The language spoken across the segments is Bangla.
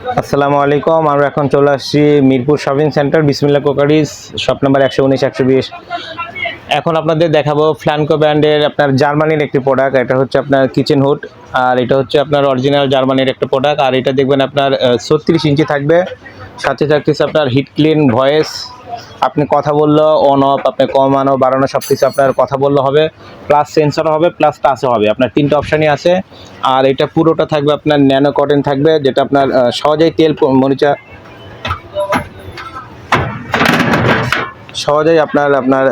আসসালামু আলাইকুম, আমরা এখন চলে আসছি মিরপুর শপিং সেন্টার বিসমিল্লা কোকারিস শপ নাম্বার একশো উনিশ, একশো বিশ। এখন আপনাদের দেখাবো ফ্ল্যানকো ব্র্যান্ডের আপনার জার্মানির একটি প্রোডাক্ট এটা হচ্ছে আপনার কিচেন হুড আর এটা হচ্ছে আপনার অরিজিনাল জার্মানির একটা প্রোডাক্ট আর এটা দেখবেন আপনার ছত্রিশ ইঞ্চি থাকবে। সাথে থাকতেছে আপনার হিট ক্লিন ভয়েস আপনি কথা বলল অন অফ আপনি কমানো বাড়ানো সব কিছু আপনার কথা বললে হবে প্লাস সেন্সর হবে প্লাস টাচও হবে, আপনার তিনটে অপশানই আছে। আর এটা পুরোটা থাকবে আপনার ন্যানো কটন থাকবে, যেটা আপনার সহজেই তেল মরিচা সহজেই আপনার আপনার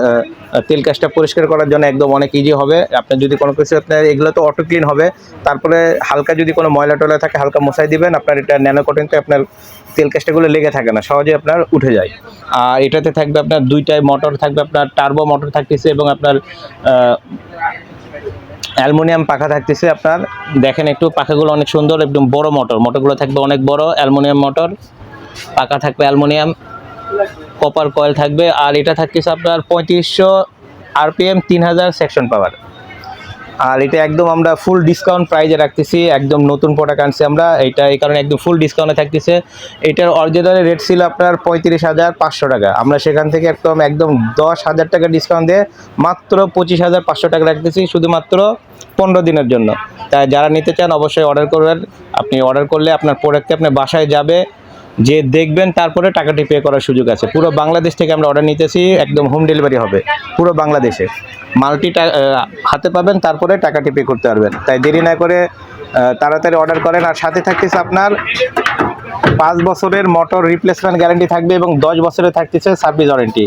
তেল কাজটা পরিষ্কার করার জন্য একদম অনেক ইজি হবে। আপনার যদি কোনো কিছু আপনার এগুলো তো অটো ক্লিন হবে। তারপরে হালকা যদি কোনো ময়লা টয়লা থাকে, হালকা মশাই দিবেন। আপনার এটা ন্যানো কটনতে আপনার তেল কাজটাগুলো লেগে থাকে না সহজে আপনার উঠে যায়। আর এটাতে থাকবে আপনার দুইটাই মোটর থাকবে আপনার টার্বো মোটর থাকতেছে এবং আপনার অ্যালুমিনিয়াম পাখা থাকতেছে আপনার। দেখেন একটু পাখাগুলো অনেক সুন্দর, একদম বড় মোটর মোটরগুলো থাকবে অনেক বড় অ্যালুমিনিয়াম মোটর পাকা থাকবে অ্যালুমিনিয়াম কপার কয়েল থাকবে, আর এটা থাকতেছে আপনার পঁয়ত্রিশশো আরপিএম তিন হাজার সেকশন পাওয়ার আর এটা একদম আমরা ফুল ডিসকাউন্ট প্রাইজে রাখতেছি, একদম নতুন প্রোডাক্ট আনছি আমরা, এটা এই কারণে একদম ফুল ডিসকাউন্টে থাকতেছে। এটার অরিজিনাল রেট ছিল আপনার পঁয়ত্রিশ হাজার পাঁচশো টাকা। আমরা সেখান থেকে একদম একদম দশ হাজার টাকা ডিসকাউন্ট দিয়ে মাত্র পঁচিশ হাজার পাঁচশো টাকা রাখতেছি, শুধুমাত্র পনেরো দিনের জন্য। তাই যারা নিতে চান অবশ্যই অর্ডার করবেন। আপনি অর্ডার করলে আপনার প্রোডাক্টটি আপনার বাসায় যাবে যে দেখবেন তারপরে টাকাটি পে করার সুযোগ আছে। পুরো বাংলাদেশ থেকে আমরা অর্ডার নিতেছি, একদম হোম ডেলিভারি হবে। পুরো বাংলাদেশে। মাল্টি হাতে পাবেন, তারপরে টাকাটি পে করতে পারবেন। তাই দেরি না করে তাড়াতাড়ি অর্ডার করেন। আর সাথে থাকতেছে আপনার পাঁচ বছরের মোটর রিপ্লেসমেন্ট গ্যারান্টি থাকবে এবং দশ বছরের থাকতেছে সার্ভিস ওয়ারেন্টি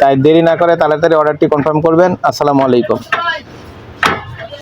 তাই দেরি না করে তাড়াতাড়ি অর্ডারটি কনফার্ম করবেন। আসসালামু আলাইকুম।